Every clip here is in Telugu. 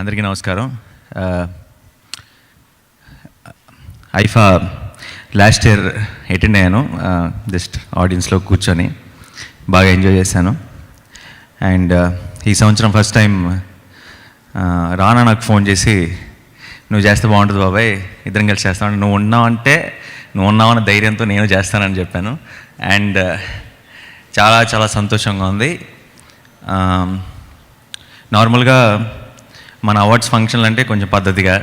అందరికీ నమస్కారం. ఐఫా లాస్ట్ ఇయర్ అటెండ్ అయ్యాను. జస్ట్ ఆడియన్స్లో కూర్చొని బాగా ఎంజాయ్ చేశాను. అండ్ ఈ సంవత్సరం ఫస్ట్ టైం రానా నాకు ఫోన్ చేసి నువ్వు చేస్తే బాగుంటుంది బాబాయ్ ఇద్దరం కలిసి చేస్తాను నువ్వు ఉన్నావంటే నువ్వు ఉన్నావన్న ధైర్యంతో నేను చేస్తానని చెప్పాను. అండ్ చాలా చాలా సంతోషంగా ఉంది. నార్మల్గా మన అవార్డ్స్ ఫంక్షన్లు అంటే కొంచెం పద్ధతిగా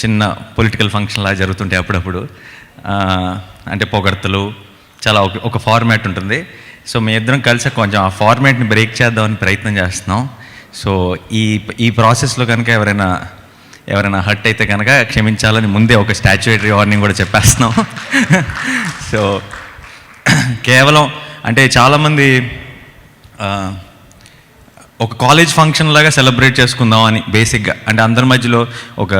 చిన్న పొలిటికల్ ఫంక్షన్లా జరుగుతుంటాయి అప్పుడప్పుడు అంటే పొగడ్తలు చాలా ఒక ఒక ఫార్మాట్ ఉంటుంది. సో మీ ఇద్దరం కలిసి కొంచెం ఆ ఫార్మాట్ని బ్రేక్ చేద్దామని ప్రయత్నం చేస్తున్నాం. సో ఈ ఈ ప్రాసెస్లో కనుక ఎవరైనా ఎవరైనా హర్ట్ అయితే కనుక క్షమించాలని ముందే ఒక స్టాచ్యుటరీ వార్నింగ్ కూడా చెప్పేస్తున్నాం. సో కేవలం అంటే చాలామంది ఒక కాలేజ్ ఫంక్షన్ లాగా సెలబ్రేట్ చేసుకుందాం అని బేసిక్గా అంటే అందరి మధ్యలో ఒక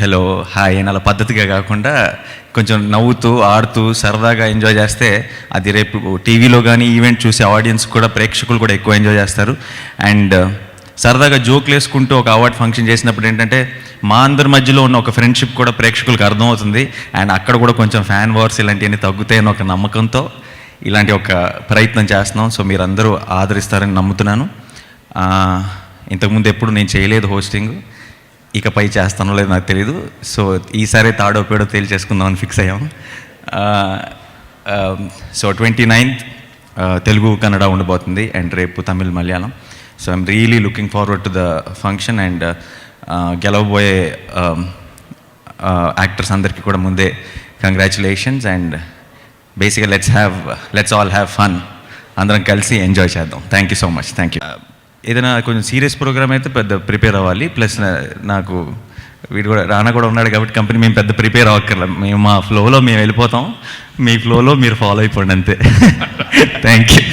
హలో హాయ్ అని అలా పద్ధతిగా కాకుండా కొంచెం నవ్వుతూ ఆడుతూ సరదాగా ఎంజాయ్ చేస్తే అది రేపు టీవీలో కానీ ఈవెంట్ చూసే ఆడియన్స్ కూడా ప్రేక్షకులు కూడా ఎక్కువ ఎంజాయ్ చేస్తారు. అండ్ సరదాగా జోక్లు వేసుకుంటూ ఒక అవార్డ్ ఫంక్షన్ చేసినప్పుడు ఏంటంటే మా అందరి మధ్యలో ఉన్న ఒక ఫ్రెండ్షిప్ కూడా ప్రేక్షకులకు అర్థమవుతుంది. అండ్ అక్కడ కూడా కొంచెం ఫ్యాన్ వార్స్ ఇలాంటివన్నీ తగ్గుతాయని ఒక నమ్మకంతో ఇలాంటి ఒక ప్రయత్నం చేస్తున్నాం. సో మీరందరూ ఆదరిస్తారని నమ్ముతున్నాను. ఇంతకుముందు ఎప్పుడు నేను చేయలేదు హోస్టింగ్. ఇకపై చేస్తానో లేదో నాకు తెలియదు సో ఈసారి తాడో పేడో తేల్చేసుకుందామని ఫిక్స్ అయ్యాము. So twenty ninth Telugu Kannada ఉండబోతుంది అండ్ రేపు Tamil Malayalam. So I'm really looking forward to the function and గెలవబోయే actors అందరికీ కూడా ముందే కంగ్రాచులేషన్స్ అండ్ బేసిక్గా let's have let's all have fun అందరం కలిసి ఎంజాయ్ చేద్దాం. Thank you so much thank you ఏదైనా కొంచెం సీరియస్ ప్రోగ్రామ్ అయితే పెద్ద ప్రిపేర్ అవ్వాలి. ప్లస్ నాకు వీడు కూడా రానా కూడా ఉన్నాడు కాబట్టి కంపెనీ మేము పెద్ద ప్రిపేర్ అవ్వక్కర్లే. మేము మా ఫ్లోలో మేము వెళ్ళిపోతాం. మీ ఫ్లోలో మీరు ఫాలో అయిపోండి అంతే. Thank you